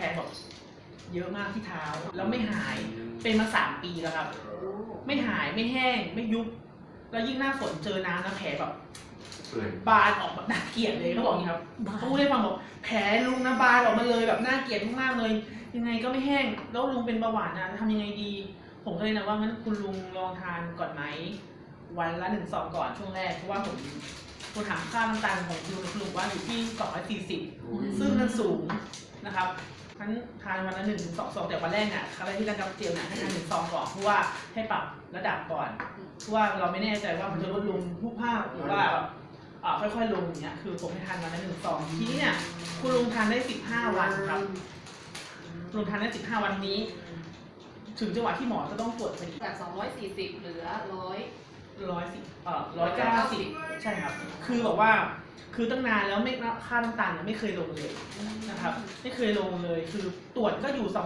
ผลแบบเยอะมากที่เท้า แล้วไม่หายเป็นมาสามปีแล้วครับ ไม่หายไม่แห้งไม่ยุบ แล้วยิ่งหน้าฝนเจอน้ำนะแผลแบบเปื่อยบานออกแบบน่าเกลียดเลยเขาบอกอย่างนี้ครับเขาพูดให้ฟังบอกแผลลุงนะบานออกมาเลยแบบน่าเกลียดมากๆเลย ยังไงก็ไม่แห้งแล้วลุงเป็นเบาหวานนะทำยังไงดี ผมก็เลยนะว่างั้นคุณลุงลองทานก่อนไหมวันละหนึ่งซองก่อนช่วงแรกเพราะว่าผมผมถามค่าน้ำตาลของคุณลุงคุณลุงว่าอยู่ที่สองร้อยสี่สิบซึ่งมันสูงนะครับ ทั้นทานวันละหนึ่งถึงสองซองแต่วันแรกเนี่ยครั้งแรกที่การรับเจลเนี่ยให้ทานหนึ่งซองก่อนเพราะว่าให้ปรับระดับก่อนเพราะว่าเราไม่แน่ใจว่ามันจะลดลงทุกภาพหรือว่าอ่าค่อยๆลงอย่างเงี้ยคือผมให้ทานวันละหนึ่งซองทีนี้เนี่ยคุณลุงทานได้สิบห้าวันครับคุณลุงทานได้สิบห้าวันนี้ ถึงจังหวะที่หมอจะต้องตรวจพอดีจาก 240 เหลือ 100 ร้อยสิบเอ่อร้อยเก้าสิบใช่ครับ คือบอกว่า คือตั้งนานแล้วไม่ค่าน้ำตาลเนี่ยไม่เคยลงเลยนะครับ ไม่เคยลงเลย คือตรวจก็อยู่ 200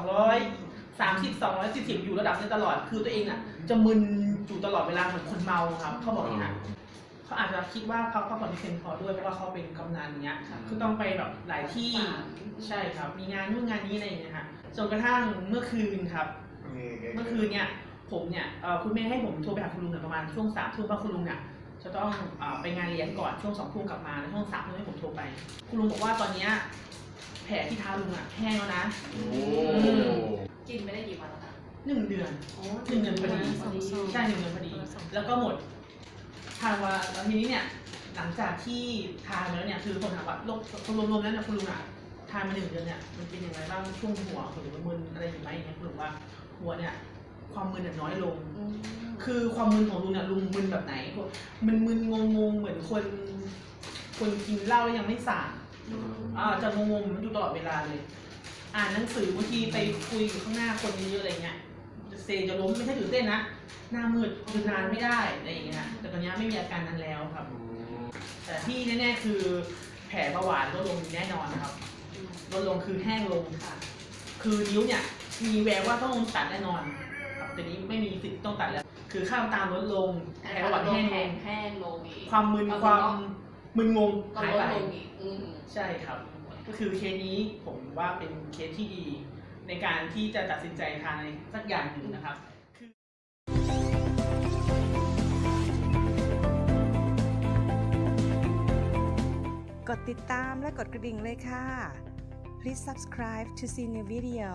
30 240 อยู่ระดับนี้ตลอด คือตัวเองอะ จะมึนอยู่ตลอดเวลาเหมือนคนเมาครับ เขาบอกอย่างนี้นะเขาอาจจะคิดว่าเขาพักผ่อนไม่เพียงพอด้วยเพราะว่าเขาเป็นกำนันอย่างเงี้ยคือต้องไปแบบหลายที่ใช่ครับ มีงานนู่นงานนี้อะไรอย่างเงี้ยฮะจนกระทั่งเมื่อคืนครับ เมื่อคืนเนี่ยผมเนี่ยเอ่อคุณแม่ให้ผมโทรไปหาคุณลุงเนี่ยประมาณช่วงสามทุ่มเพราะคุณลุงเนี่ย จะต้องเอ่อไปงานเลี้ยงก่อนช่วงสองทุ่มกลับมาแล้วช่วงสามทุ่มให้ผมโทรไป คุณลุงบอกว่าตอนเนี้ยแผลที่เท้าลุงอะแห้งแล้วนะ โอ้กินไม่ได้กี่วันแล้วคะหนึ่งเดือนโอ้หนึ่งเดือนพอดีสองซองใช่หนึ่งเดือนพอดี แล้วก็หมดทานมาแล้วทีนี้เนี่ยหลังจากที่ทานมาแล้วเนี่ยคือคนถามว่าโรครวมๆแล้วเนี่ยคุณลุงอะทานมาหนึ่งเดือนเนี่ยมันเป็นยังไงบ้างช่วงหัวหรือว่ามึนอะไรอยู่ไหมอย่างเงี้ยคุณลุงว่าหัวเนี่ย ความมึนเนี่ยน้อยลงอืมคือความมึนของลุงเนี่ยลุงมึนแบบไหนมันมึนงงงๆเหมือนคน คนกินเหล้าแล้วยังไม่สั่งอ่าจะงงงๆมันอยู่ตลอดเวลาเลย อ่านหนังสือบางทีไปคุยอยู่ข้างหน้าคนเยอะๆอะไรเงี้ยจะเซจะล้มไม่ใช่ตื่นเต้นนะหน้ามืดยืนนานไม่ได้อะไรอย่างเงี้ยแต่ตอนเนี้ยไม่มีอาการนั้นแล้วครับ แต่ที่แน่ๆคือแผลเบาหวานลดลงแน่นอนนะครับลดลงคือแห้งลงค่ะ คือนิ้วเนี่ยมีแววว่าต้องตัดแน่นอนครับ แต่นี้ไม่มีสิทธิ์ต้องตัดแล้ว คือค่าน้ำตาลลดลงแผลเบาหวานแห้งลแห้งงแห้งลงอีกความมึนก็ความมึนงงก็หายลดไปลงอีกอืมใช่ครับ ก็คือเคสนี้ผมว่าเป็นเคสที่ดี ในการที่จะตัดสินใจทานอะไรสักอย่างหนึ่งนะครับกดติดตามและกดกระดิ่งเลยค่ะ Please subscribe to see new video